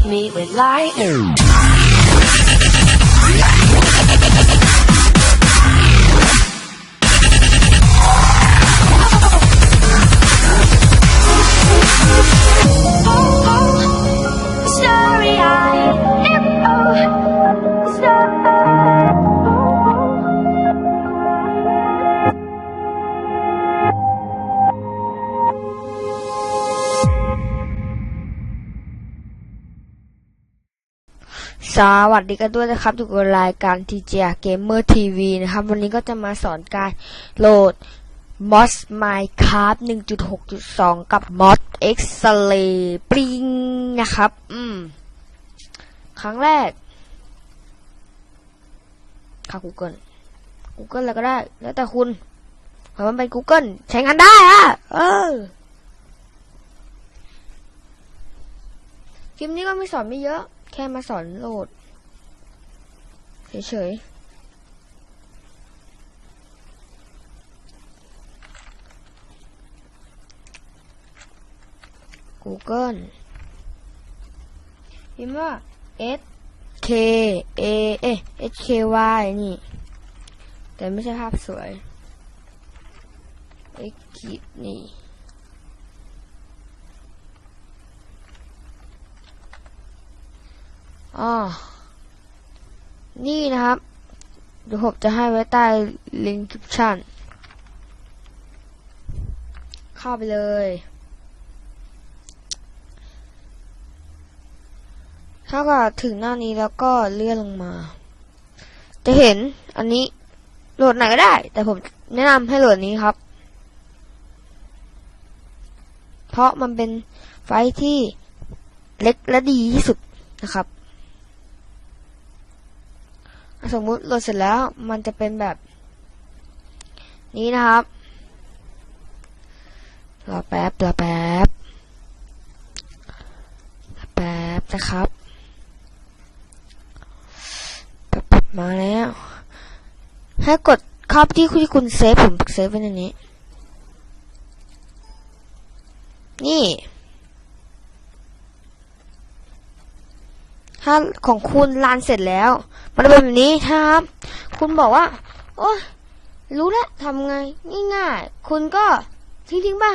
hit me with lightning. สวัสดีกันด้วยนะครับทุกคนรายการ TGR Gamer TV นะครับ วันนี้ก็จะมาสอนการโหลด Mod Minecraft 1.6.2 กับ Mod X-Ray ปริงนะครับ อืม ครั้งแรกค่ะ Google Google แล้วก็ได้ แล้วแต่คุณเพราะมันเป็น Google ใช้งานได้อะเออคลิปนี้ก็ไม่สอนไม่เยอะ แค่มาสอนโหลด เฉยๆ Google พิมพ์ว่า S K A เอ๊ะ H K Y นี่ แต่ไม่ใช่ภาพสวย X ขีดนี่ อ๋อ นี่นะครับ เดี๋ยวผมจะให้ไว้ใต้ลิงก์คลิปชั่น เข้าไปเลย ถ้าก็ถึงหน้านี้แล้วก็เลื่อนลงมา จะเห็นอันนี้โหลดไหนก็ได้ แต่ผมแนะนำให้โหลดนี้ครับ เพราะมันเป็นไฟที่เล็กและดีที่สุดนะครับ สมมุติโหลดเสร็จแล้วมันจะเป็นแบบ นี้นะครับรอแป๊บรอแป๊บรอแป๊บนะครับแป๊บแป๊บมาแล้ว ให้กดเข้าไปที่ที่คุณเซฟผมเซฟไว้ในนี้ นี่ ถ้าของคุณลานเสร็จแล้ว มันจะเป็นแบบนี้ครับ คุณบอกว่า โอ้ยรู้แล้วทำไงง่ายๆคุณก็ทิ้งทิ้งๆไป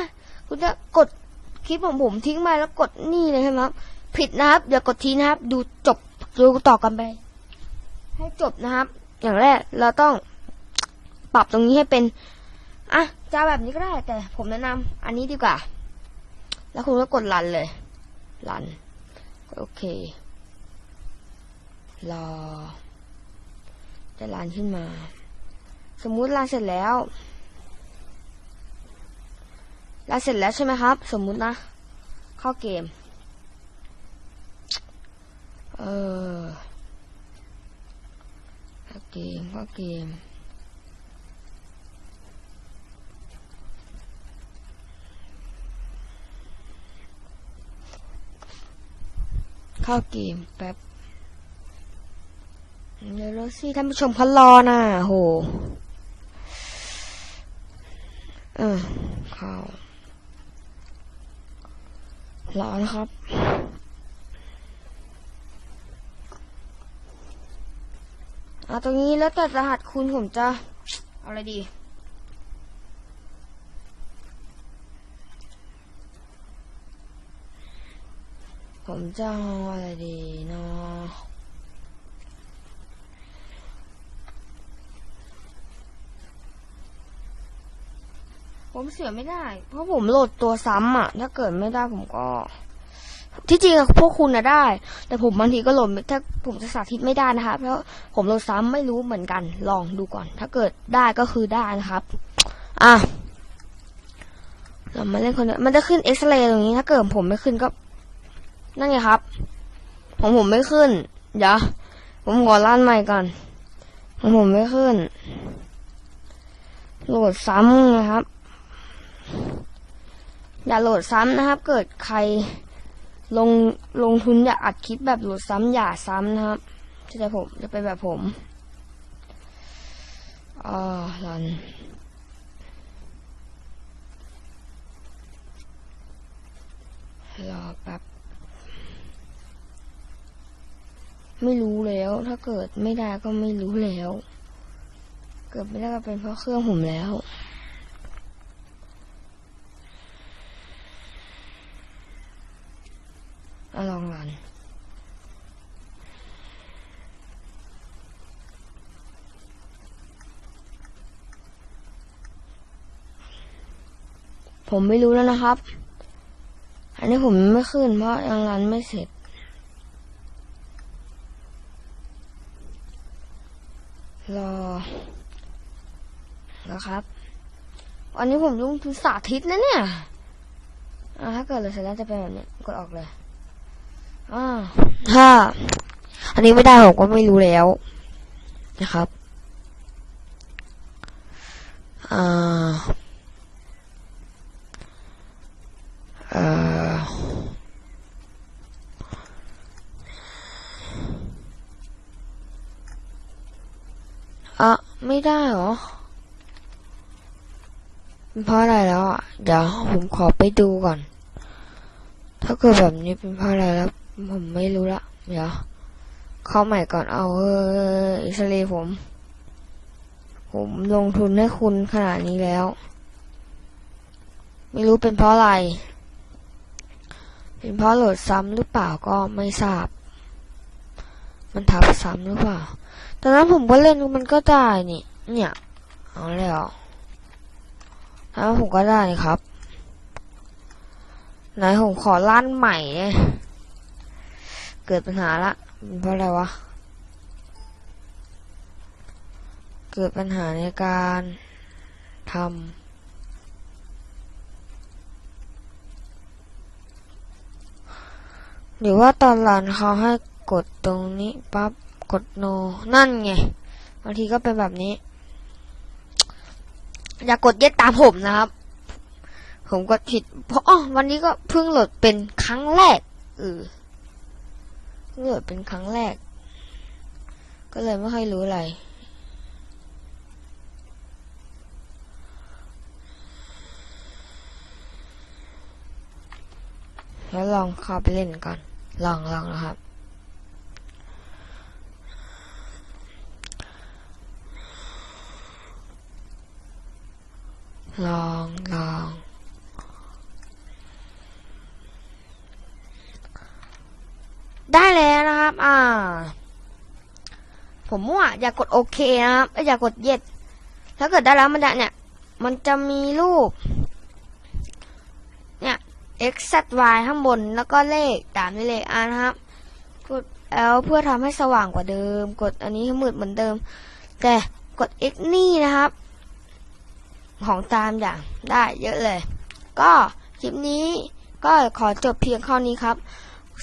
คุณจะกดคลิปของผมทิ้งไปแล้วกดนี่เลยใช่ไหมครับ ผิดนะครับอย่ากดทีนะครับ ดูจบดูต่อกันไป ให้จบนะครับ อย่างแรกเราต้องปรับตรงนี้ให้เป็นอะจะแบบนี้ก็ได้ แต่ผมแนะนำอันนี้ดีกว่า แล้วคุณก็กดรันเลยรันโอเค รอจะลานขึ้นมา สมมุติลานเสร็จแล้วลานเสร็จแล้วใช่ไหมครับ สมมุตินะ เข้าเกม เออเข้าเกมเข้าเกมเข้าเกมแป๊บ เดี๋ยวรถสิท่านผู้ชมเขารอน่ะโหเออเข้ารอนะครับเอาตรงนี้แล้วแต่รหัสคุณผมจะเอาอะไรดีผมจะเอาอะไรดีเนาะ ผมเสียไม่ได้ เพราะผมโหลดตัวซ้ำอะถ้าเกิดไม่ได้ผมก็ ที่จริงพวกคุณนะได้ แต่ผมบางทีก็โหลดถ้าผมจะสาธิตไม่ได้นะคะเพราะผมโหลดซ้ำไม่รู้เหมือนกัน ลองดูก่อน ถ้าเกิดได้ก็คือได้นะครับ อะเรามาเล่นคนเดียวมันจะขึ้นเอ็กซเรย์ตรงนี้ ถ้าเกิดผมไม่ขึ้นก็ นั่นไงครับ ของผมไม่ขึ้น เดี๋ยว ผมขอลั่นใหม่ก่อน ของผมไม่ขึ้น โหลดซ้ำนะครับ อย่าโหลดซ้ำนะครับ เกิดใครลงลงทุนอย่าอัดคลิปแบบโหลดซ้ำอย่าซ้ำนะครับจะจะผมจะเป็นแบบผมอ่าลันรอแป๊บไม่รู้แล้ว ถ้าเกิดไม่ได้ก็ไม่รู้แล้ว เกิดไม่ได้ก็เป็นเพราะเครื่องผมแล้ว อะลองรันผมไม่รู้แล้วนะครับ อันนี้ผมไม่ขึ้นเพราะยังรันไม่เสร็จ รอ นะครับวันนี้ผมต้องถึงสาธิตนะเนี่ย ถ้าเกิดเลยเสร็จแล้วจะเป็นแบบนี้ กดออกเลย ถ้า อันนี้ไม่ได้ผมก็ไม่รู้แล้ว นะครับอ่าเอ่ออะไม่ได้หรอเป็นเพราะอะไรแล้วอะ เดี๋ยวผมขอไปดูก่อน ถ้าเกิดแบบนี้เป็นเพราะอะไรแล้ว ผมไม่รู้ละ เดี๋ยว เข้าใหม่ก่อนเอาเอออิสราเอลผม ผมลงทุนให้คุณขนาดนี้แล้ว ไม่รู้เป็นเพราะอะไร เป็นเพราะโหลดซ้ำหรือเปล่าก็ไม่ทราบ มันทับซ้ำหรือเปล่า ตอนนั้นผมก็เล่นมันก็ได้นี่ เนี่ย เอาแล้วแล้วผมก็ได้ครับ ไหนผมขอลั่นใหม่เนี่ย เกิดปัญหาละเพราะอะไรวะ เกิดปัญหาในการทำหรือว่าตอนหลังเขาให้กดตรงนี้ปั๊บกดโน นั่นไงบางทีก็เป็นแบบนี้ อย่ากดเย็ดตามผมนะครับ ผมกดผิด เพราะวันนี้ก็เพิ่งโหลดเป็นครั้งแรกเออ เพิ่งโหลดเป็นครั้งแรก ก็เลยไม่ค่อยรู้อะไร แล้วลองเข้าไปเล่นก่อน ลองลองนะครับลองลอง ได้แล้วนะครับ อ่า ผมว่าอย่ากดโอเคนะครับอ้ยอย่ากดเย็ดถ้าเกิดได้แล้วมันจะเนี่ย มันจะมีรูป เนี่ย x z y ข้างบนแล้วก็เลขตามด้วยเลข r นะครับ กด L เพื่อทำให้สว่างกว่าเดิม กดอันนี้ให้มืดเหมือนเดิม แต่กด x นี่นะครับ ของตามอย่างได้เยอะเลย ก็คลิปนี้ก็ขอจบเพียงเท่านี้ครับ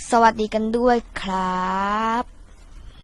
สวัสดีกันด้วยครับ